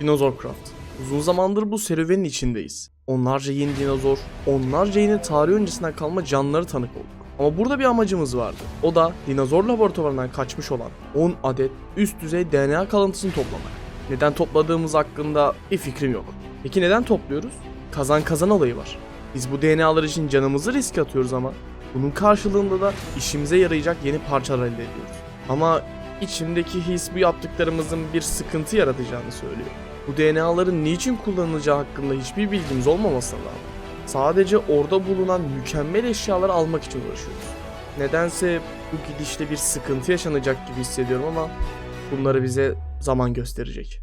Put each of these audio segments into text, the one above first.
Dinozor. Uzun zamandır bu serüvenin içindeyiz. Onlarca yeni dinozor, onlarca yeni tarih öncesinden kalma canlıları tanık olduk. Ama burada bir amacımız vardı. O da dinozor laboratuvarından kaçmış olan 10 adet üst düzey DNA kalıntısını toplamak. Neden topladığımız hakkında bir fikrim yok. Peki neden topluyoruz? Kazan kazan olayı var. Biz bu DNA'lar için canımızı riske atıyoruz ama bunun karşılığında da işimize yarayacak yeni parçalar elde ediyoruz. Ama içimdeki his bu yaptıklarımızın bir sıkıntı yaratacağını söylüyor. Bu DNA'ların niçin kullanılacağı hakkında hiçbir bilgimiz olmamasına rağmen sadece orada bulunan mükemmel eşyaları almak için uğraşıyoruz. Nedense bu gidişle bir sıkıntı yaşanacak gibi hissediyorum ama bunları bize zaman gösterecek.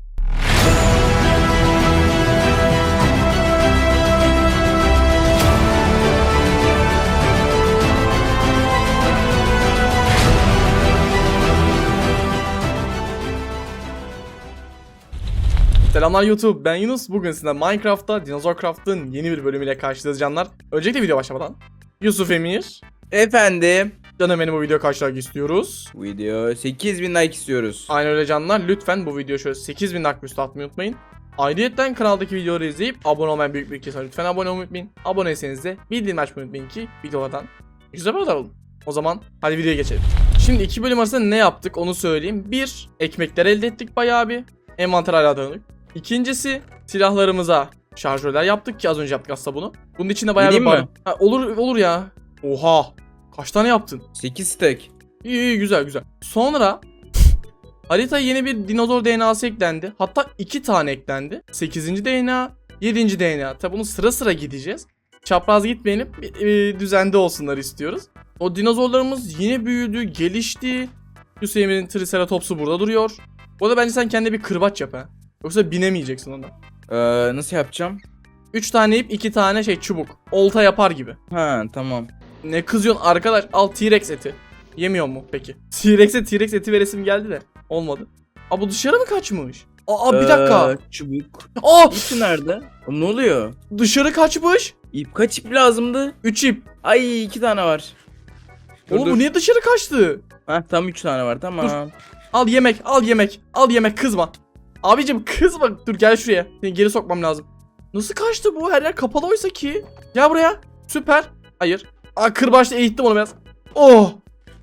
Selamlar YouTube, ben Yunus. Bugün sizinle Minecraft'ta Dinozor Craft'ın yeni bir bölümüyle karşınızdayız canlar. Öncelikle video başlamadan Yusuf Emir, Efendim. canım benim bu video like istiyoruz? Video 8000 like istiyoruz. Aynen öyle canlar. Lütfen bu videoya şöyle 8000 like üstü atmayı unutmayın. Ayrıyeten kanaldaki videoları izleyip abone olmayan büyük bir kesim lütfen abone olmayı unutmayın. Aboneyseniz de bildirim açmayı unutmayın ki videolardan güzel haberler olun. O zaman hadi videoya geçelim. Şimdi iki bölüm arasında ne yaptık onu söyleyeyim. Bir, ekmekler elde ettik bayağı bir. Envanter hala dağınık. İkincisi, silahlarımıza şarjörler yaptık ki az önce yaptık aslında bunu. Bunun içinde bayağı bir Vereyim mi? Ha, olur olur ya. Oha. Kaç tane yaptın? 8 stack. İyi iyi güzel güzel. Sonra haritaya yeni bir dinozor DNA'sı eklendi. Hatta iki tane eklendi. 8. DNA, 7. DNA. Tabi bunu sıra sıra gideceğiz. Çapraz gitmeyelim. Bir, bir düzende olsunlar istiyoruz. O dinozorlarımız yine büyüdü, gelişti. Hüseyin'in Triceratops'u burada duruyor. Bu arada bence sen kendine bir kırbaç yap ha. Yoksa binemeyeceksin ona. Ee, nasıl yapacağım? 3 tane ip 2 tane şey çubuk. Olta yapar gibi. Ha tamam. Ne kızıyorsun arkadaş? Al T-Rex eti. Yemiyor mu peki? T-Rex'e T-Rex eti veresim geldi de. Olmadı. Aa bu dışarı mı kaçmış? Aa bir dakika. Ee, çubuk. Aa İp nerede? Oğlum ne oluyor? dışarı kaçmış. İp kaç ip lazımdı? 3 ip. Ay iki tane var. Dur, Oğlum dur. bu niye dışarı kaçtı? Ha tam 3 tane var tamam. Al yemek, al yemek. Al yemek kızma. Abicim kızma. Dur gel şuraya. Seni geri sokmam lazım. Nasıl kaçtı bu? Her yer kapalı oysa ki. Gel buraya. Süper. Hayır. Aa kırbaçla eğittim onu biraz. Oh.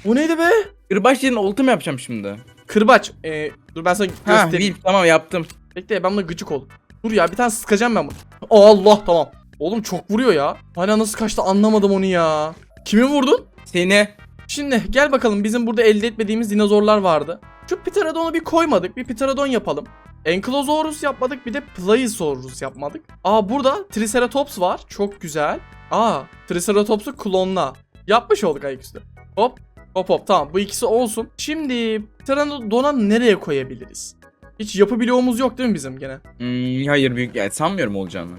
Bu neydi be? Kırbaç yerine olta mı yapacağım şimdi? Kırbaç. Ee, dur ben sana Ha göstereyim. bir tamam yaptım. Bekle ben buna gıcık ol. Dur ya bir tane sıkacağım ben bunu. Allah tamam. Oğlum çok vuruyor ya. Hala nasıl kaçtı anlamadım onu ya. Kimi vurdun? Seni. Şimdi gel bakalım bizim burada elde etmediğimiz dinozorlar vardı. Şu Pterodon'u bir koymadık. Bir Pterodon yapalım. Ankylosaurus yapmadık bir de Pliosaurus yapmadık. Aa burada Triceratops var. Çok güzel. Aa Triceratops'u klonla. Yapmış olduk ayaküstü. Hop hop hop tamam bu ikisi olsun. Şimdi Pterodon'a nereye koyabiliriz? Hiç yapı bloğumuz yok değil mi bizim gene? Hmm, hayır büyük yani sanmıyorum olacağını.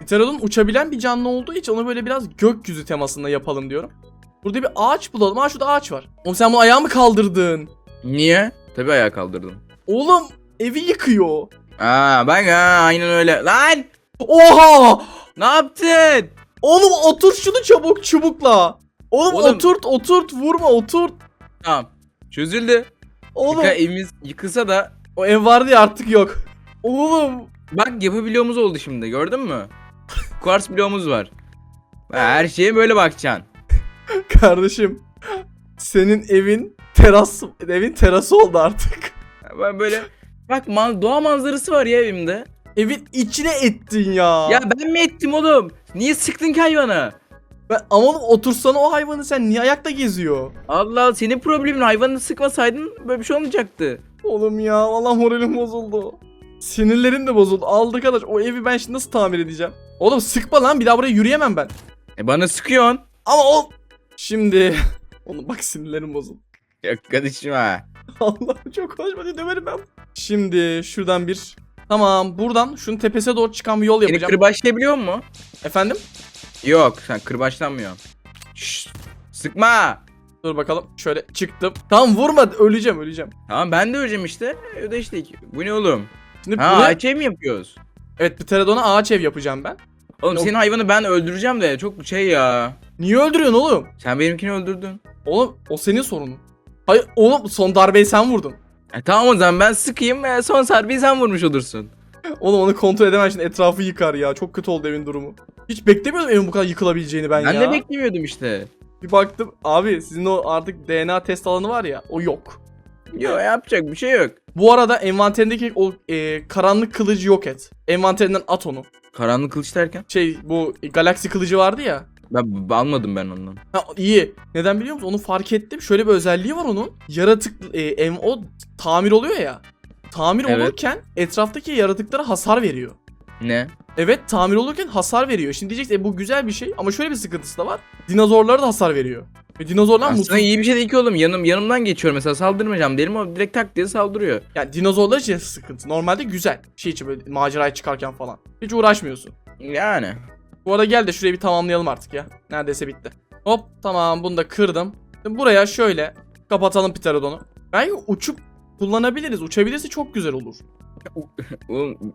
Pterodon uçabilen bir canlı olduğu için onu böyle biraz gökyüzü temasında yapalım diyorum. Burada bir ağaç bulalım. Aa şurada ağaç var. Oğlum sen bunu ayağa mı kaldırdın? Niye? Tabii ayağa kaldırdım. Oğlum evi yıkıyor. Aa bak ha aynen öyle. Lan! Oha! Ne yaptın? Oğlum otur şunu çabuk çubukla. Oğlum, Oğlum. oturt oturt vurma oturt. Tamam. Çözüldü. Oğlum Yıka, evimiz yıkılsa da o ev vardı ya artık yok. Oğlum Bak yapı bloğumuz oldu şimdi gördün mü? Kuvars bloğumuz var. Ha, Her şeye böyle bakacaksın. kardeşim senin evin teras evin terası oldu artık. Ben böyle bak man doğa manzarası var ya evimde. Evin içine ettin ya. Ya ben mi ettim oğlum? Niye sıktın ki hayvanı? Ben, ama oğlum otursana o hayvanı sen niye ayakta geziyor? Allah Allah senin problemin hayvanı sıkmasaydın böyle bir şey olmayacaktı. Oğlum ya Allah moralim bozuldu. Sinirlerim de bozuldu. Aldı arkadaş o evi ben şimdi nasıl tamir edeceğim? Oğlum sıkma lan bir daha buraya yürüyemem ben. E bana sıkıyorsun. Ama o... Şimdi... Oğlum bak sinirlerim bozuldu. Ya kardeşim ha. Allah'ım çok konuşma diye döverim ben. Şimdi şuradan bir... Tamam buradan şunun tepesine doğru çıkan bir yol Seni yapacağım. kırbaçlayabiliyor mu? Efendim? Yok sen kırbaçlanmıyorsun. Şşş. Sıkma. Dur bakalım. Şöyle çıktım. Tamam vurma öleceğim öleceğim. Tamam ben de öleceğim işte. Ödeştik. Bu ne oğlum? Şimdi Ha buraya... ağaç ev mi yapıyoruz? Evet bir Pterodon'a ağaç ev yapacağım ben. Oğlum Yok. senin hayvanı ben öldüreceğim de çok şey ya. Niye öldürüyorsun oğlum? Sen benimkini öldürdün. Oğlum o senin sorunun. Hayır oğlum son darbeyi sen vurdun. E tamam o zaman ben sıkayım ve son sarbeyi sen vurmuş olursun. Oğlum onu kontrol edemem şimdi etrafı yıkar ya. Çok kötü oldu evin durumu. Hiç beklemiyordum evin bu kadar yıkılabileceğini ben, Ben ya. de beklemiyordum işte. Bir baktım abi sizin o artık DNA test alanı var ya o yok. Yok yapacak bir şey yok. Bu arada envanterindeki o e, karanlık kılıcı yok et. Envanterinden at onu. Karanlık kılıç derken? Şey bu galaksi kılıcı vardı ya. Ben, almadım ben ondan. Ha iyi. Neden biliyor musun? Onu fark ettim. Şöyle bir özelliği var onun. Yaratık e, em, o tamir oluyor ya. Tamir Evet. olurken etraftaki yaratıklara hasar veriyor. Ne? Evet tamir olurken hasar veriyor. Şimdi diyeceksin e, bu güzel bir şey ama şöyle bir sıkıntısı da var. Dinozorlara da hasar veriyor. Ve dinozorlar mutsuz. Aslında iyi bir şey değil ki oğlum. Yanım yanımdan geçiyor mesela saldırmayacağım derim ama direkt tak diye saldırıyor. Yani dinozorlar için sıkıntı. Normalde güzel. Şey için böyle maceraya çıkarken falan. Hiç uğraşmıyorsun. Yani. Bu arada gel de şurayı bir tamamlayalım artık ya. Neredeyse bitti. Hop tamam bunu da kırdım. Şimdi buraya şöyle kapatalım pterodonu. Belki uçup kullanabiliriz. Uçabilirse çok güzel olur. Oğlum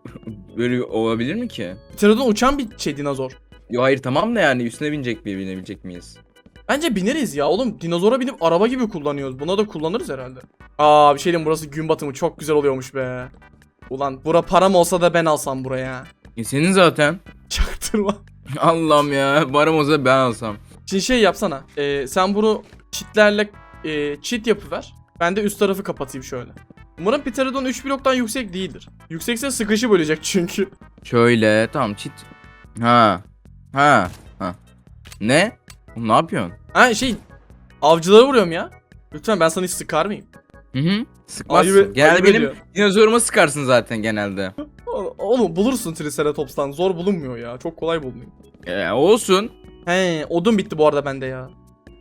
böyle olabilir mi ki? Pterodon uçan bir şey dinozor. Yo hayır tamam da yani üstüne binecek mi binebilecek miyiz? Bence bineriz ya oğlum. Dinozora binip araba gibi kullanıyoruz. Buna da kullanırız herhalde. Aa bir şey diyeyim burası gün batımı çok güzel oluyormuş be. Ulan bura param olsa da ben alsam buraya. E senin zaten. Çaktırma. Allah'ım ya. Barım olsa ben alsam. Şimdi şey yapsana. e, sen bunu çitlerle e, çit yapıver. Ben de üst tarafı kapatayım şöyle. Umarım Pterodon 3 bloktan yüksek değildir. Yüksekse sıkışı bölecek çünkü. Şöyle tamam çit. Ha. Ha. Ha. Ne? Oğlum ne yapıyorsun? Ha şey avcılara vuruyorum ya. Lütfen ben sana hiç sıkar mıyım? Hı hı. Sıkmazsın. Ayıp- genelde ayıp benim ediyor. dinozoruma sıkarsın zaten genelde. Oğlum bulursun Triceratops'tan. Zor bulunmuyor ya. Çok kolay bulunuyor. E, olsun. He odun bitti bu arada bende ya.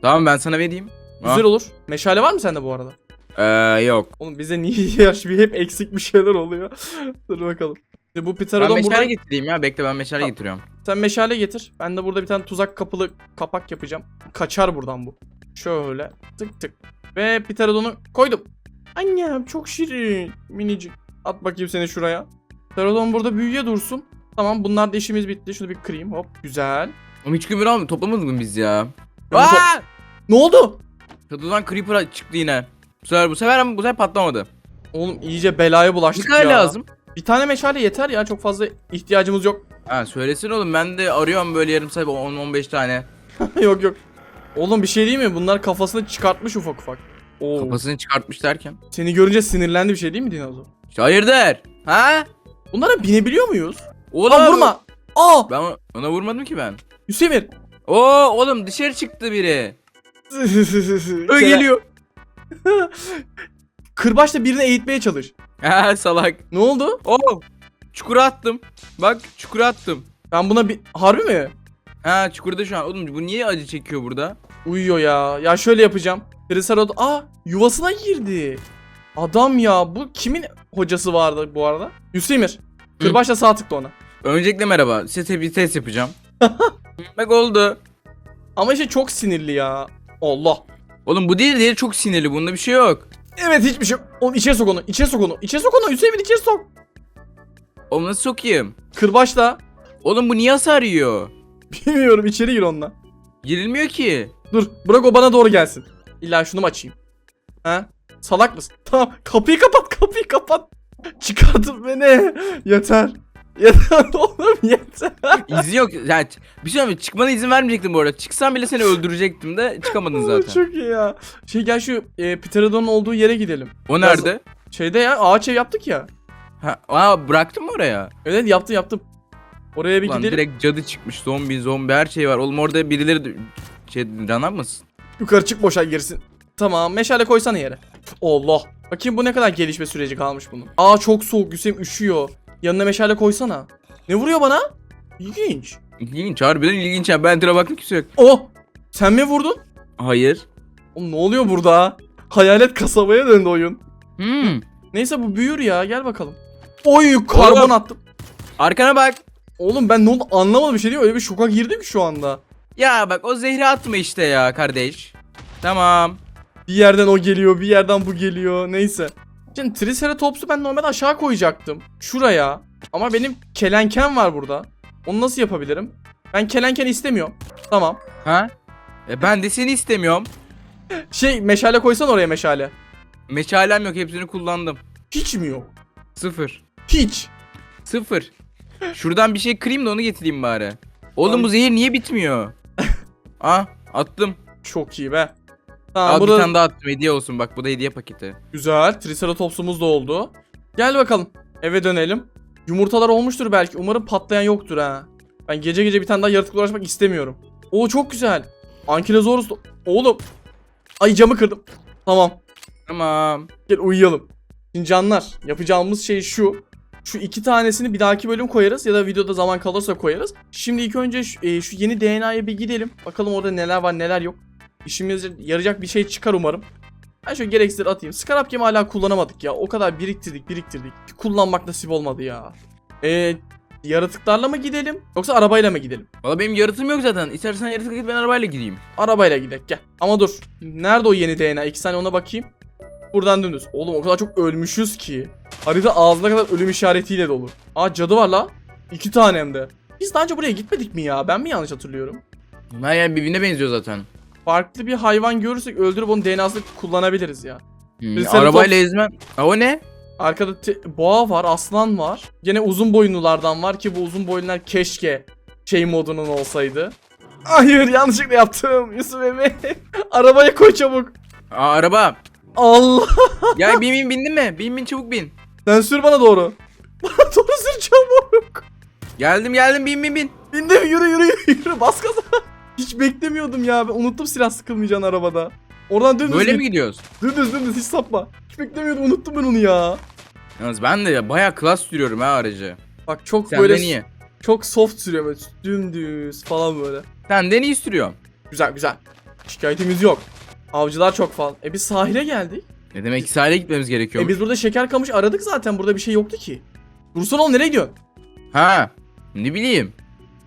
Tamam ben sana vereyim. Ha. Güzel olur. Meşale var mı sende bu arada? Ee, yok. Oğlum bize niye yaş bir hep eksik bir şeyler oluyor. Dur bakalım. Şimdi bu Ben Pterodon meşale burada... getireyim ya. Bekle ben meşale Tamam. getiriyorum. Sen meşale getir. Ben de burada bir tane tuzak kapılı kapak yapacağım. Kaçar buradan bu. Şöyle tık tık. Ve Pterodon'u koydum. Annem çok şirin. Minicik. At bakayım seni şuraya. Pterodon burada büyüye dursun. Tamam bunlar da işimiz bitti. Şunu bir kırayım. Hop güzel. Oğlum hiç kömür almadık. Toplamadık mı biz ya? Aa! Ne oldu? Çatıdan creeper çıktı yine. Bu sefer bu sefer ama bu sefer patlamadı. Oğlum iyice belaya bulaştık kadar ya. lazım? Bir tane meşale yeter ya. Çok fazla ihtiyacımız yok. Ha söylesin oğlum ben de arıyorum böyle yarım saat 10-15 tane. yok yok. Oğlum bir şey değil mi? Bunlar kafasını çıkartmış ufak ufak. Oo. Kafasını çıkartmış derken. Seni görünce sinirlendi bir şey değil mi dinozor? İşte hayırdır? Ha? Bunlara binebiliyor muyuz? Oğlum Aa vurma. Aa! Ben ona- vurmadım ki ben. Hüseyin. Oo oğlum dışarı çıktı biri. Ö geliyor. Kırbaçla birini eğitmeye çalış. Ha salak. Ne oldu? Oo. Çukura attım. Bak çukura attım. Ben buna bir... Harbi mi? Ha çukurda şu an. Oğlum bu niye acı çekiyor burada? Uyuyor ya. Ya şöyle yapacağım. Triceratops... Aa yuvasına girdi. Adam ya. Bu kimin hocası vardı bu arada? Hüseyin. Kırbaçla sağ tıkla ona. Öncelikle merhaba. Size bir test yapacağım. Bak oldu. Ama işte çok sinirli ya. Allah. Oğlum bu değil değil çok sinirli. Bunda bir şey yok. Evet hiçbir şey. Oğlum içeri sok onu. İçeri sok onu. İçeri sok onu. Hüseyin içeri sok. Oğlum nasıl sokayım? Kırbaçla. Oğlum bu niye hasar yiyor? Bilmiyorum içeri gir onunla. Girilmiyor ki. Dur bırak o bana doğru gelsin. İlla şunu mu açayım? Ha? Salak mısın? Tamam kapıyı kapat kapıyı kapat. Çıkartın beni. Yeter. Yeter oğlum yeter. İzin yok. Yani bir şey mi? Çıkmana izin vermeyecektim bu arada. Çıksan bile seni öldürecektim de çıkamadın zaten. Çok iyi ya. Şey gel şu e, Pterodon'un olduğu yere gidelim. O nerede? Şeyde ya ağaç ev yaptık ya. Ha, aa bıraktın mı oraya? Evet yaptım yaptım. Oraya bir Ulan gidelim. direkt cadı çıkmış. Zombi zombi her şey var. Oğlum orada birileri şey canavar mısın? Yukarı çık boşa girsin. Tamam meşale koysana yere. Allah. Bakayım bu ne kadar gelişme süreci kalmış bunun. Aa çok soğuk Hüseyin üşüyor. Yanına meşale koysana. Ne vuruyor bana? İlginç. İlginç harbiden ilginç. ya. Ben tire baktım kimse yok. Oh! Sen mi vurdun? Hayır. Oğlum ne oluyor burada? Hayalet kasabaya döndü oyun. Hmm. Neyse bu büyür ya gel bakalım. Oy karbon Oğlum. attım. Arkana bak. Oğlum ben ne oldu anlamadım bir şey değil mi? Öyle bir şoka girdim ki şu anda. Ya bak o zehri atma işte ya kardeş. Tamam. Bir yerden o geliyor bir yerden bu geliyor neyse. Şimdi Triceratops'u ben normalde aşağı koyacaktım. Şuraya. Ama benim kelenken var burada. Onu nasıl yapabilirim? Ben kelenken istemiyorum. Tamam. Ha? E ben de seni istemiyorum. Şey meşale koysan oraya meşale. Meşalem yok hepsini kullandım. Hiç mi yok? Sıfır. Hiç. Sıfır. Şuradan bir şey kırayım da onu getireyim bari. Oğlum bu zehir niye bitmiyor? Aa attım. Çok iyi be. Tamam Al burada bir tane daha attım hediye olsun bak bu da hediye paketi. güzel. Triceratops'umuz da oldu. Gel bakalım. Eve dönelim. Yumurtalar olmuştur belki. Umarım patlayan yoktur ha. Ben gece gece bir tane daha yaratıkla uğraşmak istemiyorum. Oo çok güzel. Ankylozorus. da- Oğlum. Ay camı kırdım. Tamam. Tamam. Gel uyuyalım. Şimdi canlar yapacağımız şey şu. Şu iki tanesini bir dahaki bölüm koyarız ya da videoda zaman kalırsa koyarız. Şimdi ilk önce şu, e, şu yeni DNA'ya bir gidelim. Bakalım orada neler var neler yok. İşimize yarayacak bir şey çıkar umarım. Ben şöyle gereksizleri atayım. Scrap gemi hala kullanamadık ya. O kadar biriktirdik biriktirdik. Kullanmak nasip olmadı ya. Eee yaratıklarla mı gidelim yoksa arabayla mı gidelim? Valla benim yaratığım yok zaten. İstersen yaratık git ben arabayla gideyim. Arabayla gidelim gel. Ama dur. Nerede o yeni DNA? İki saniye ona bakayım. Buradan dümdüz. Oğlum o kadar çok ölmüşüz ki. Harita ağzına kadar ölüm işaretiyle dolu. Aa cadı var la. İki tane hem de. Biz daha önce buraya gitmedik mi ya? Ben mi yanlış hatırlıyorum? Bunlar yani birbirine benziyor zaten. Farklı bir hayvan görürsek öldürüp onun DNA'sını kullanabiliriz ya. Hmm, arabayla ezmem. Ha o ne? Arkada boğa var, aslan var. Gene uzun boyunlulardan var ki bu uzun boyunlar keşke şey modunun olsaydı. Hayır yanlışlıkla yaptım Yusuf Emre. Arabaya koy çabuk. Aa araba. Allah. Ya bin bin bindin mi? Bin bin çabuk bin. Sen sür bana doğru. Bana doğru sür çabuk. Geldim geldim bin bin bin. Bindim yürü yürü yürü yürü bas gaza. Hiç beklemiyordum ya. Ben unuttum silah sıkılmayacağını arabada. Oradan dümdüz Böyle git. mi gidiyoruz? Dümdüz dümdüz hiç sapma. Hiç beklemiyordum unuttum ben onu ya. Yalnız ben de ya bayağı klas sürüyorum ha aracı. Bak çok Senden böyle iyi. çok soft sürüyor böyle dümdüz falan böyle. Senden iyi sürüyorum. Güzel güzel. Şikayetimiz yok. Avcılar çok fazla. E biz sahile geldik. Ne demek ki sahile gitmemiz gerekiyor. E biz burada şeker kamış aradık zaten. Burada bir şey yoktu ki. Dursun oğlum nereye gidiyorsun? Ha ne bileyim.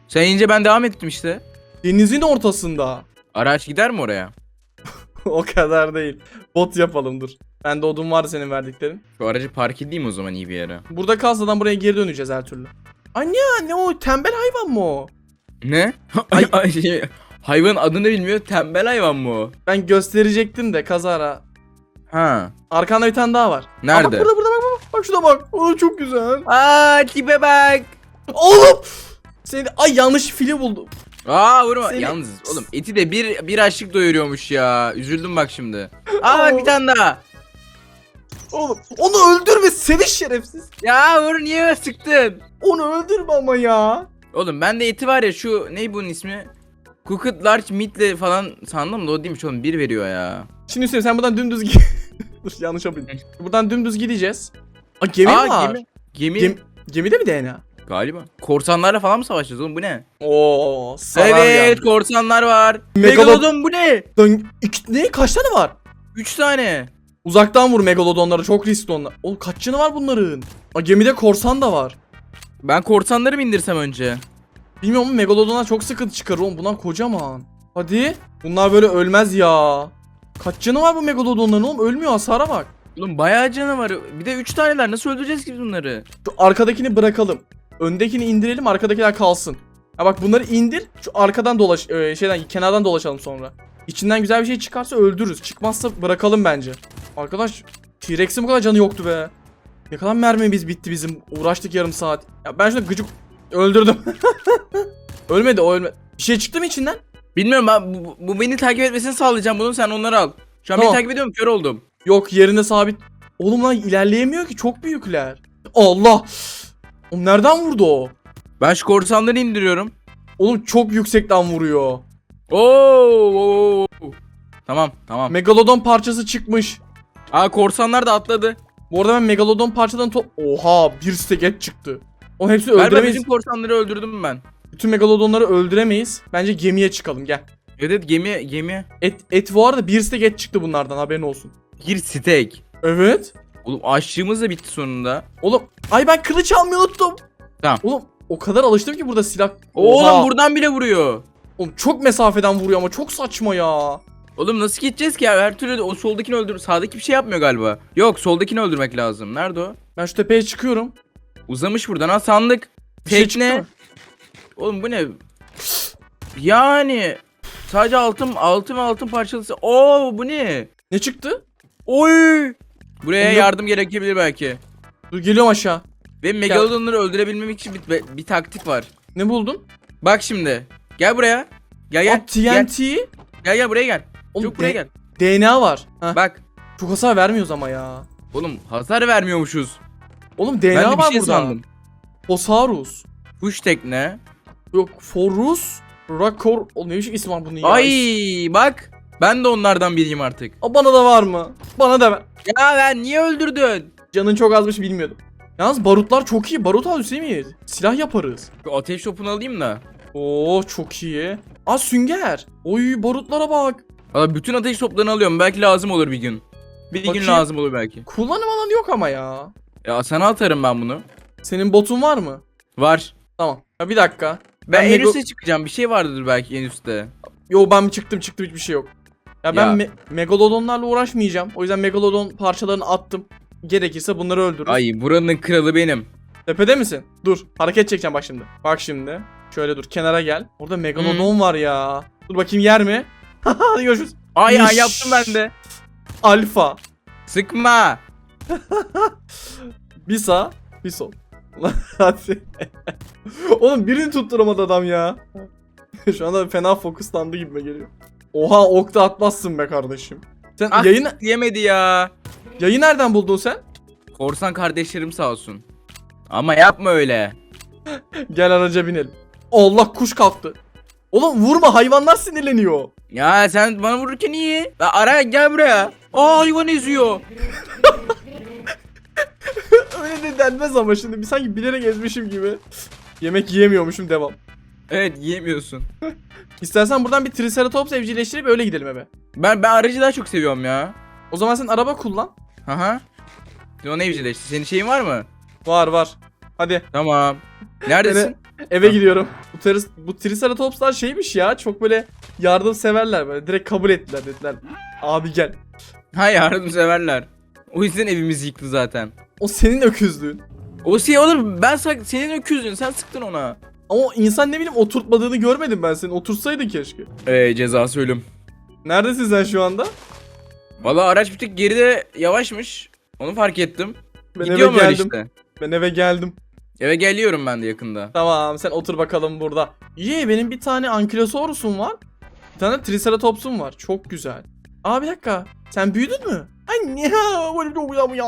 Sen ince ben devam ettim işte. Denizin ortasında. Araç gider mi oraya? o kadar değil. Bot yapalım dur. Bende odun var senin verdiklerin. Şu aracı park edeyim o zaman iyi bir yere. Burada kalsadan buraya geri döneceğiz her türlü. Anne ne o tembel hayvan mı o? Ne? Ay- Ay, şey, hayvanın adını bilmiyor tembel hayvan mı o? Ben gösterecektim de kazara. Ha. Arkanda bir tane daha var. Aa, Nerede? bak burada burada bak bak. Bak şuna bak. O çok güzel. Aa tipe bak. Oğlum. Seni de... Ay yanlış fili buldum. Aa vurma. Seni- Yalnız oğlum eti de bir bir açlık doyuruyormuş ya. Üzüldüm bak şimdi. Aa bak bir tane daha. Oğlum onu öldürme seni şerefsiz. Ya vur niye sıktın? Onu öldürme ama ya. Oğlum bende eti var ya şu ne bunun ismi? Cooked large meat'le falan sandım da o değilmiş oğlum bir veriyor ya. Şimdi Hüseyin sen buradan dümdüz git. Dur yanlış yapayım. Buradan dümdüz gideceğiz. Aa gemi Aa, var. Gemi. Gemi. Gem- gemide mi DNA? Galiba. Korsanlarla falan mı savaşacağız oğlum bu ne? Oo sarar evet ya. korsanlar var. Megalod- Megalodon bu ne? Dön- İki- ne kaç tane var? 3 tane. Uzaktan vur megalodonları çok riskli onlar. Oğlum kaç canı var bunların? Aa gemide korsan da var. Ben korsanları mı indirsem önce? Bilmiyorum ama megalodonlar çok sıkıntı çıkarır oğlum bunlar kocaman. Hadi. Bunlar böyle ölmez ya. Kaç canı var bu megalodonların oğlum ölmüyor hasara bak. Oğlum bayağı canı var. Bir de 3 taneler nasıl öldüreceğiz ki bunları? Şu arkadakini bırakalım. Öndekini indirelim arkadakiler kalsın. Ha bak bunları indir. Şu arkadan dolaş e, şeyden kenardan dolaşalım sonra. İçinden güzel bir şey çıkarsa öldürürüz. Çıkmazsa bırakalım bence. Arkadaş T-Rex'in bu kadar canı yoktu be. Ne kadar mermimiz bitti bizim. Uğraştık yarım saat. Ya ben şuna gıcık öldürdüm. ölmedi o ölmedi. Bir şey çıktı mı içinden? Bilmiyorum ben bu, bu beni takip etmesini sağlayacağım bunu sen onları al. Şu an Tamam. beni takip ediyorum kör oldum. Yok yerine sabit. Oğlum lan ilerleyemiyor ki çok büyükler. Allah. Oğlum nereden vurdu o? Ben şu korsanları indiriyorum. Oğlum çok yüksekten vuruyor. Oo, oo, oo. Tamam tamam. Megalodon parçası çıkmış. Aa korsanlar da atladı. Bu arada ben Megalodon parçadan top... Oha bir stack et çıktı. O Galiba öldüremeyiz. bütün korsanları öldürdüm ben. Bütün Megalodonları öldüremeyiz. Bence gemiye çıkalım gel. Evet gemi gemi. Et, et bu arada bir stack et çıktı bunlardan haberin olsun. Bir steak. Evet. Oğlum açlığımız da bitti sonunda. Oğlum ay ben kılıç almayı unuttum. Tamam. Oğlum o kadar alıştım ki burada silah. Oğlum Oha. buradan bile vuruyor. Oğlum çok mesafeden vuruyor ama çok saçma ya. Oğlum nasıl gideceğiz ki ya? Her türlü o soldakini öldür. Sağdaki bir şey yapmıyor galiba. Yok soldakini öldürmek lazım. Nerede o? Ben şu tepeye çıkıyorum. Uzamış buradan ha sandık. Bir şey çıktı Tekne. mı? Oğlum bu ne? Yani sadece altın altın ve altın parçalısı. Oo bu ne? Ne çıktı? Oy! Buraya yok. yardım gerekebilir belki. Dur geliyorum aşağı. Ve Megalodonları öldürebilmem için bir, bir taktik var. Ne buldun? Bak şimdi. Gel buraya. Gel gel. Aa, Gel, TNT. gel gel buraya gel. Oğlum, Çok buraya de- gel. DNA var. Heh, Bak. Çok hasar vermiyoruz ama ya. Oğlum hasar vermiyormuşuz. Oğlum Ben DNA de bir var şey burada. sandım. Osaurus. Kuş tekne. Yok Forus. Rakor. O ne biçim isim var bunun ya? Ay bak. Ben de onlardan biriyim artık. Aa, bana da var mı? Bana da ver. Ya ben niye öldürdün? Canın çok azmış bilmiyordum. Yalnız barutlar çok iyi. Barut al Hüseyin. Silah yaparız. Şu ateş topunu alayım da. Oo çok iyi. Aa sünger. Oy barutlara bak. Valla bütün ateş toplarını alıyorum. Belki lazım olur bir gün. Bir gün Bakayım. lazım olur belki. Kullanım alanı yok ama ya. Ya sana atarım ben bunu. Senin botun var mı? Var. Tamam. Ya bir dakika. Ben, Ben en Mego- üste çıkacağım. Bir şey vardır belki en üstte. Yo ben çıktım çıktım hiçbir şey yok. Ya ben Ya. me- megalodonlarla uğraşmayacağım. O yüzden megalodon parçalarını attım. Gerekirse bunları öldürürüz. Ay buranın kralı benim. Tepede misin? Dur. Hareket çekeceğim bak şimdi. Bak şimdi. Şöyle dur kenara gel. Orada megalodon var ya. Dur bakayım yer mi? Hadi görüşürüz. Ay Yüş. yaptım ben de. Alfa. Sıkma. Bir sağ, bir sol. Hadi. Oğlum birini tutturamadı adam ya. Şu anda fena fokuslandı gibime geliyor. Oha ok da atmazsın be kardeşim. Sen Ah yayın yemedi ya. yayı nereden buldun sen? Korsan kardeşlerim sağ olsun. Ama yapma öyle. Gel araca binelim. Allah kuş kalktı. Oğlum vurma hayvanlar sinirleniyor. Ya sen bana vururken iyi. La ara gel buraya. Aa hayvan eziyor. Öyle de denmez ama şimdi bir sanki bilerek ezmişim gibi. Yemek yiyemiyormuşum devam. Evet yiyemiyorsun. İstersen buradan bir triceratops evcilleştirip öyle gidelim eve. Ben ben aracı daha çok seviyorum ya. O zaman sen araba kullan. Haha. Sen o ne evcilleşti? Senin şeyin var mı? Var var. Hadi Tamam. Neredesin? eve gidiyorum. Bu, teris, bu triceratopslar şeymiş ya çok böyle yardımseverler böyle direkt kabul ettiler dediler. Abi gel. ha yardımseverler. O yüzden evimizi yıktı zaten. O senin öküzlüğün. O şey olur ben senin öküzün sen sıktın ona. Ama insan ne bileyim oturtmadığını görmedim ben senin. Otursaydın keşke. Eee cezası ölüm. Neredesin sen şu anda? Valla araç bir tık geride yavaşmış. Onu fark ettim. Ben Gidiyorum eve öyle geldim. işte. Ben eve geldim. Eve geliyorum ben de yakında. Tamam sen otur bakalım burada. İyi benim bir tane Ankylosaurus'um var. Bir tane Triceratops'um var. Çok güzel. Aa bir dakika. Sen büyüdün mü? Ay ne böyle bir ya.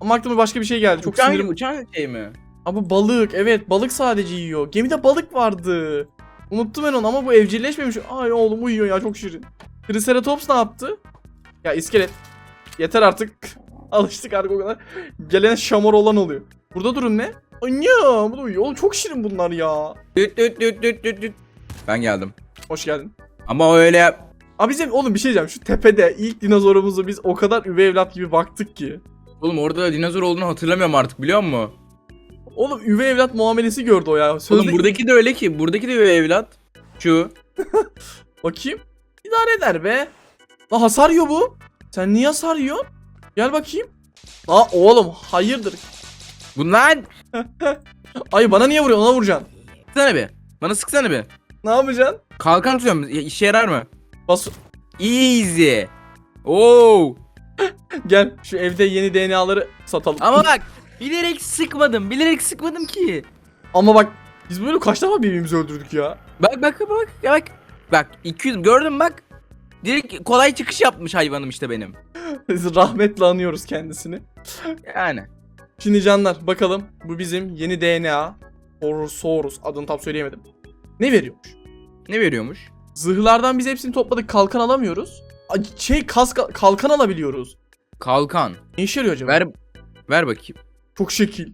Ama aklıma başka bir şey geldi. Çok uçan, sinirim. uçan şey mi? Ama balık evet balık sadece yiyor. Gemide balık vardı. Unuttum ben onu ama bu evcilleşmemiş. Ay oğlum uyuyor ya çok şirin. Triceratops ne yaptı? Ya iskelet. Yeter artık. Alıştık artık o kadar. Gelen şamar olan oluyor. Burada durum ne? Ya bu da uyuyor. Oğlum çok şirin bunlar ya. Düt düt düt düt düt düt. Ben geldim. Hoş geldin. Ama öyle yap. Abi bizim oğlum bir şey diyeceğim. Şu tepede ilk dinozorumuzu biz o kadar üvey evlat gibi baktık ki. Oğlum orada da dinozor olduğunu hatırlamıyorum artık biliyor musun? Oğlum üvey evlat muamelesi gördü o ya. Sözde Oğlum buradaki de öyle ki. Buradaki de bir evlat. Şu. Bakayım. İdare eder be. La hasar yiyor bu. Sen niye hasar yiyorsun? Gel bakayım. La oğlum hayırdır. Bunlar. Ay bana niye vuruyorsun ona vuracaksın. Sıksana bir. Bana sıksana bir. Ne yapacaksın? Kalkan tutuyorum. Ya, işe yarar mı? Bas Easy. Oo. gel şu evde yeni DNA'ları satalım. Ama bak. Bilerek sıkmadım. Bilerek sıkmadım ki. Ama bak biz böyle kaç defa birbirimizi öldürdük ya. Bak bak bak bak. Bak. Bak 200 gördün bak. Direkt kolay çıkış yapmış hayvanım işte benim. Biz rahmetle anıyoruz kendisini. Yani. Şimdi canlar bakalım bu bizim yeni DNA. Orosaurus adını tam söyleyemedim. Ne veriyormuş? Ne veriyormuş? Zırhlardan biz hepsini topladık kalkan alamıyoruz. Şey kas kalkan alabiliyoruz. Kalkan. Ne işe yarıyor acaba? Ver ver bakayım. Çok şekil.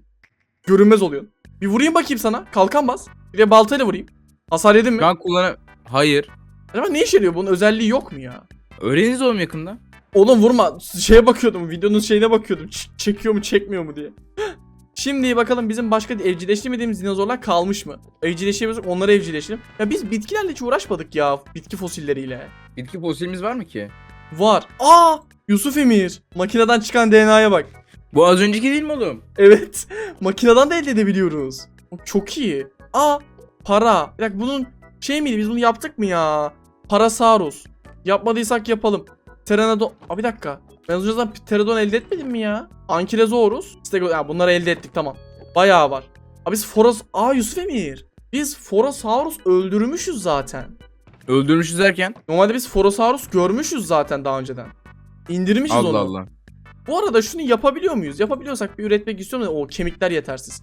Görünmez oluyor. Bir vurayım bakayım sana. Kalkan bas. Bir de baltayla vurayım. Hasar yedin mi? An kullan Hayır. Acaba ne işe yarıyor? Bunun özelliği yok mu ya? Öğreniriz oğlum yakında. Oğlum vurma. Şeye bakıyordum. Videonun şeyine bakıyordum. Ç- çekiyor mu çekmiyor mu diye. Şimdi bakalım bizim başka evcilleştirmediğimiz dinozorlar kalmış mı? Evcilleştiremiyorsak onları evcilleştirelim. Ya biz bitkilerle hiç uğraşmadık ya. Bitki fosilleriyle. Bitki fosilimiz var mı ki? Var. Aa! Yusuf Emir. Makineden çıkan DNA'ya bak. Bu az önceki değil mi oğlum? Evet. Makineden de elde edebiliyoruz. Çok iyi. Aa para. Bir dakika bunun şey miydi biz bunu yaptık mı ya? Parasaurus. Yapmadıysak yapalım. Pteranodon. Aa bir dakika. Ben az önce zaten Pteranodon elde etmedim mi ya? Ankylosaurus. Stego... Ya bunları elde ettik tamam. Bayağı var. Abi biz Foros... Aa Yusuf Emir. Biz Forosaurus öldürmüşüz zaten. Öldürmüşüz derken. Normalde biz Forosaurus görmüşüz zaten daha önceden. İndirmişiz Allah onu. Allah. Bu arada şunu yapabiliyor muyuz? Yapabiliyorsak bir üretmek istiyorum da o kemikler yetersiz.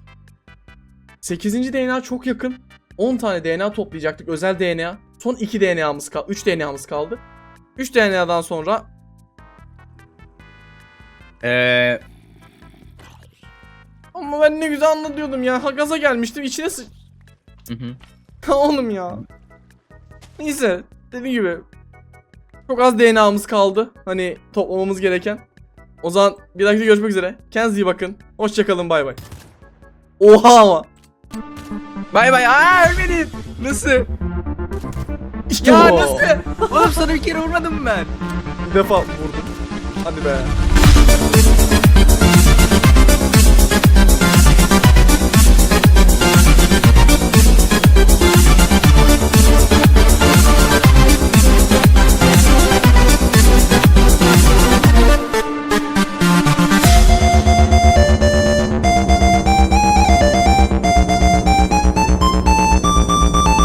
8. DNA çok yakın. 10 tane DNA toplayacaktık. Özel DNA. Son 2 DNA'mız kaldı. 3 DNA'mız kaldı. 3 DNA'dan sonra Eee ama ben ne güzel anlatıyordum ya. Ha, gaza gelmiştim. içine sı... hı hı. Ha oğlum ya. Neyse. Dediğim gibi. Çok az DNA'mız kaldı. Hani toplamamız gereken. O zaman bir dakika görüşmek üzere. Kendinize iyi bakın. Hoşçakalın bay bay. Oha ama. Bay bay. Aa ölmedin. Nasıl? İşte Ya bu. nasıl? Oğlum sana bir kere vurmadım mı ben? Bir defa vurdum. Hadi be.